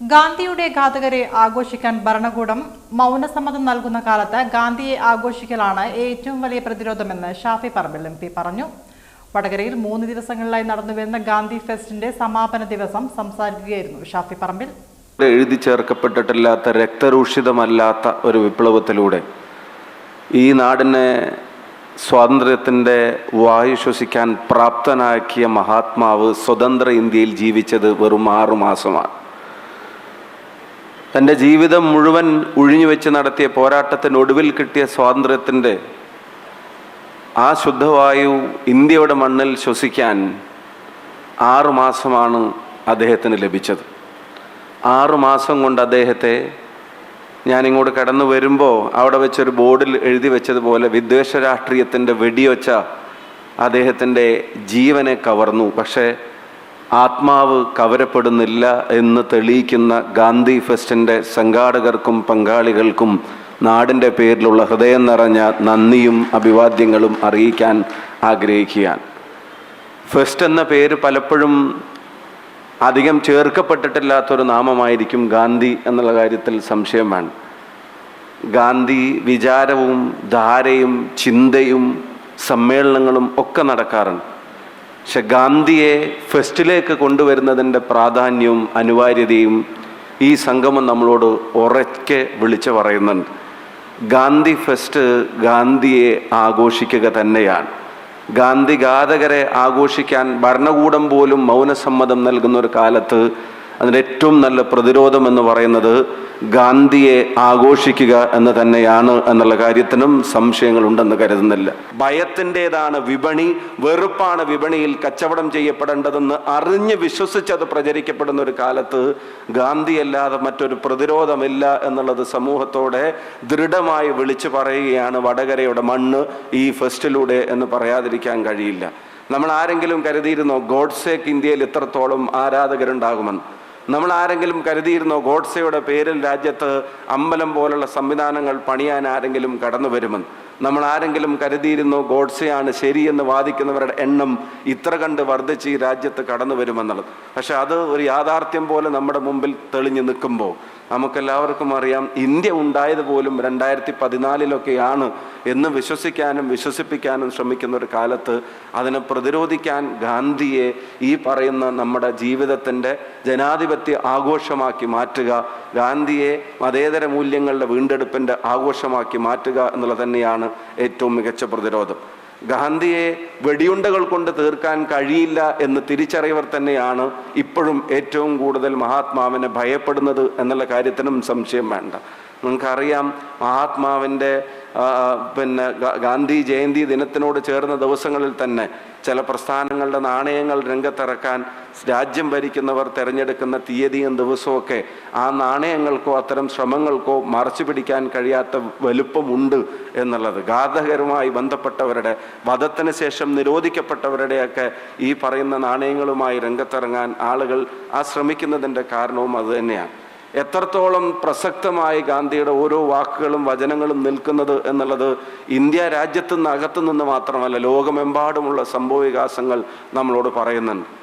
ഗാന്ധിയുടെ ഘാതകരെ ആഘോഷിക്കാൻ ഭരണകൂടം മൗനസമ്മതം നൽകുന്ന കാലത്ത് ഗാന്ധിയെ ആഘോഷിക്കലാണ് ഏറ്റവും വലിയ പ്രതിരോധമെന്ന് ഷാഫി പറമ്പിൽ എം പി പറഞ്ഞു. വടകരയിൽ മൂന്ന് ദിവസങ്ങളിലായി നടന്നുവരുന്ന ഗാന്ധി ഫെസ്റ്റിന്റെ സമാപന ദിവസം സംസാരിക്കുകയായിരുന്നു ഷാഫി പറമ്പിൽ. എഴുതി ചേർക്കപ്പെട്ടിട്ടില്ലാത്ത രക്തരൂഷിതമല്ലാത്ത ഒരു വിപ്ലവത്തിലൂടെ ഈ നാടിനെ സ്വാതന്ത്ര്യത്തിന്റെ വായു ശ്വസിക്കാൻ പ്രാപ്തനാക്കിയ മഹാത്മാവ് സ്വതന്ത്ര ഇന്ത്യയിൽ ജീവിച്ചത് വെറും ആറു മാസമാണ്. തന്റെ ജീവിതം മുഴുവൻ ഒഴിഞ്ഞുവെച്ച് നടത്തിയ പോരാട്ടത്തിനൊടുവിൽ കിട്ടിയ സ്വാതന്ത്ര്യത്തിന്റെ ആ ശുദ്ധവായു ഇന്ത്യയുടെ മണ്ണിൽ ശ്വസിക്കാൻ ആറുമാസമാണ് അദ്ദേഹത്തിന് ലഭിച്ചത്. ആറുമാസം കൊണ്ട് അദ്ദേഹത്തെ ഞാനിങ്ങോട്ട് കടന്നു വരുമ്പോൾ അവിടെ വെച്ചൊരു ബോർഡിൽ എഴുതി വെച്ചതുപോലെ വിദ്വേഷ രാഷ്ട്രീയത്തിന്റെ വെടിയൊച്ച അദ്ദേഹത്തിന്റെ ജീവനെ കവർന്നു. പക്ഷേ ആത്മാവ് കവരപ്പെടുന്നില്ല എന്ന് തെളിയിക്കുന്ന ഗാന്ധി ഫെസ്റ്റിന്റെ സംഘാടകർക്കും പങ്കാളികൾക്കും നാടിന്റെ പേരിലുള്ള ഹൃദയം നിറഞ്ഞ നന്ദിയും അഭിവാദ്യങ്ങളും അറിയിക്കാൻ ആഗ്രഹിക്കുകയാണ്. ഫെസ്റ്റ് എന്ന പേര് പലപ്പോഴും അധികം ചേർക്കപ്പെട്ടിട്ടില്ലാത്തൊരു നാമമായിരിക്കും ഗാന്ധി എന്നുള്ള കാര്യത്തിൽ സംശയമാണ് ഗാന്ധി വിചാരവും ധാരയും ചിന്തയും സമ്മേളനങ്ങളും ഒക്കെ നടക്കാറുണ്ട്. പക്ഷെ ഗാന്ധിയെ ഫെസ്റ്റിലേക്ക് കൊണ്ടുവരുന്നതിന്റെ പ്രാധാന്യവും അനിവാര്യതയും ഈ സംഗമം നമ്മളോട് ഉറക്കെ വിളിച്ചു പറയുന്നുണ്ട്. ഗാന്ധി ഫെസ്റ്റ് ഗാന്ധിയെ ആഘോഷിക്കുക തന്നെയാണ്. ഗാന്ധി ഘാതകരെ ആഘോഷിക്കാൻ ഭരണകൂടം പോലും മൗനസമ്മതം നൽകുന്ന ഒരു കാലത്ത് അതിന്റെ ഏറ്റവും നല്ല പ്രതിരോധം എന്ന് പറയുന്നത് ഗാന്ധിയെ ആഘോഷിക്കുക എന്ന് തന്നെയാണ് എന്നുള്ള കാര്യത്തിനും സംശയങ്ങളുണ്ടെന്ന് കരുതുന്നില്ല. ഭയത്തിന്റെതാണ് വിപണി വെറുപ്പാണ് വിപണിയിൽ കച്ചവടം ചെയ്യപ്പെടേണ്ടതെന്ന് അറിഞ്ഞ് വിശ്വസിച്ചത് പ്രചരിക്കപ്പെടുന്ന ഒരു കാലത്ത് ഗാന്ധി അല്ലാതെ മറ്റൊരു പ്രതിരോധമില്ല എന്നുള്ളത് സമൂഹത്തോടെ ദൃഢമായി വിളിച്ചു പറയുകയാണ് വടകരയുടെ മണ്ണ് ഈ ഫെസ്റ്റിലൂടെ എന്ന് പറയാതിരിക്കാൻ കഴിയില്ല. നമ്മൾ ആരെങ്കിലും കരുതിയിരുന്നോ ഗോഡ്സേക്ക് ഇന്ത്യയിൽ ഇത്രത്തോളം ആരാധകരുണ്ടാകുമെന്ന്? നമ്മൾ ആരെങ്കിലും കരുതിയിരുന്നോ ഗോഡ്സയുടെ പേരിൽ രാജ്യത്ത് അമ്പലം പോലുള്ള സംവിധാനങ്ങൾ പണിയാൻ ആരെങ്കിലും കടന്നു വരുമെന്ന് നമ്മൾ ആരെങ്കിലും കരുതിയിരുന്നോ ഗോഡ്സെയാണ് ശരിയെന്ന് വാദിക്കുന്നവരുടെ എണ്ണം ഇത്ര കണ്ട് വർദ്ധിച്ച് ഈ രാജ്യത്ത് കടന്നു വരുമെന്നുള്ളത്? പക്ഷെ അത് ഒരു യാഥാർത്ഥ്യം പോലെ നമ്മുടെ മുമ്പിൽ തെളിഞ്ഞു നിൽക്കുമ്പോൾ നമുക്കെല്ലാവർക്കും അറിയാം ഇന്ത്യ ഉണ്ടായത് പോലും രണ്ടായിരത്തി പതിനാലിലൊക്കെയാണ് എന്ന് വിശ്വസിക്കാനും വിശ്വസിപ്പിക്കാനും ശ്രമിക്കുന്ന ഒരു കാലത്ത് അതിനെ പ്രതിരോധിക്കാൻ ഗാന്ധിയെ ഈ പറയുന്ന നമ്മുടെ ജീവിതത്തിന്റെ ജനാധിപത്യ ആഘോഷമാക്കി മാറ്റുക ഗാന്ധിയെ മതേതര മൂല്യങ്ങളുടെ വീണ്ടെടുപ്പിന്റെ ആഘോഷമാക്കി മാറ്റുക എന്നുള്ളത് തന്നെയാണ് ഏറ്റവും മികച്ച പ്രതിരോധം. ഗാന്ധിയെ വെടിയുണ്ടകൾ കൊണ്ട് തീർക്കാൻ കഴിയില്ല എന്ന് തിരിച്ചറിയവർ തന്നെയാണ് ഇപ്പോഴും ഏറ്റവും കൂടുതൽ മഹാത്മാവിനെ ഭയപ്പെടുന്നത് എന്നുള്ള കാര്യത്തിനും സംശയം വേണ്ട. നിങ്ങൾക്കറിയാം മഹാത്മാവിന്റെ പിന്നെ ഗാന്ധി ജയന്തി ദിനത്തിനോട് ചേർന്ന ദിവസങ്ങളിൽ തന്നെ ചില പ്രസ്ഥാനങ്ങളുടെ നാണയങ്ങൾ രംഗത്തിറക്കാൻ രാജ്യം ഭരിക്കുന്നവർ തിരഞ്ഞെടുക്കുന്ന തീയതിയും ദിവസമൊക്കെ ആ നാണയങ്ങൾക്കോ അത്തരം ശ്രമങ്ങൾക്കോ മറച്ചു പിടിക്കാൻ കഴിയാത്ത വലുപ്പമുണ്ട് എന്നുള്ളത്. ഘാതകരുമായി ബന്ധപ്പെട്ടവരുടെ വധത്തിന് ശേഷം നിരോധിക്കപ്പെട്ടവരുടെയൊക്കെ ഈ പറയുന്ന നാണയങ്ങളുമായി രംഗത്തിറങ്ങാൻ ആളുകൾ ആ ശ്രമിക്കുന്നതിന്റെ കാരണവും അതുതന്നെയാണ് എത്രത്തോളം പ്രസക്തമായി ഗാന്ധിയുടെ ഓരോ വാക്കുകളും വചനങ്ങളും നിൽക്കുന്നത് എന്നുള്ളത് ഇന്ത്യ രാജ്യത്തു നിന്ന് അകത്തു നിന്ന് മാത്രമല്ല ലോകമെമ്പാടുമുള്ള സംഭവവികാസങ്ങൾ നമ്മളോട് പറയുന്നുണ്ട്.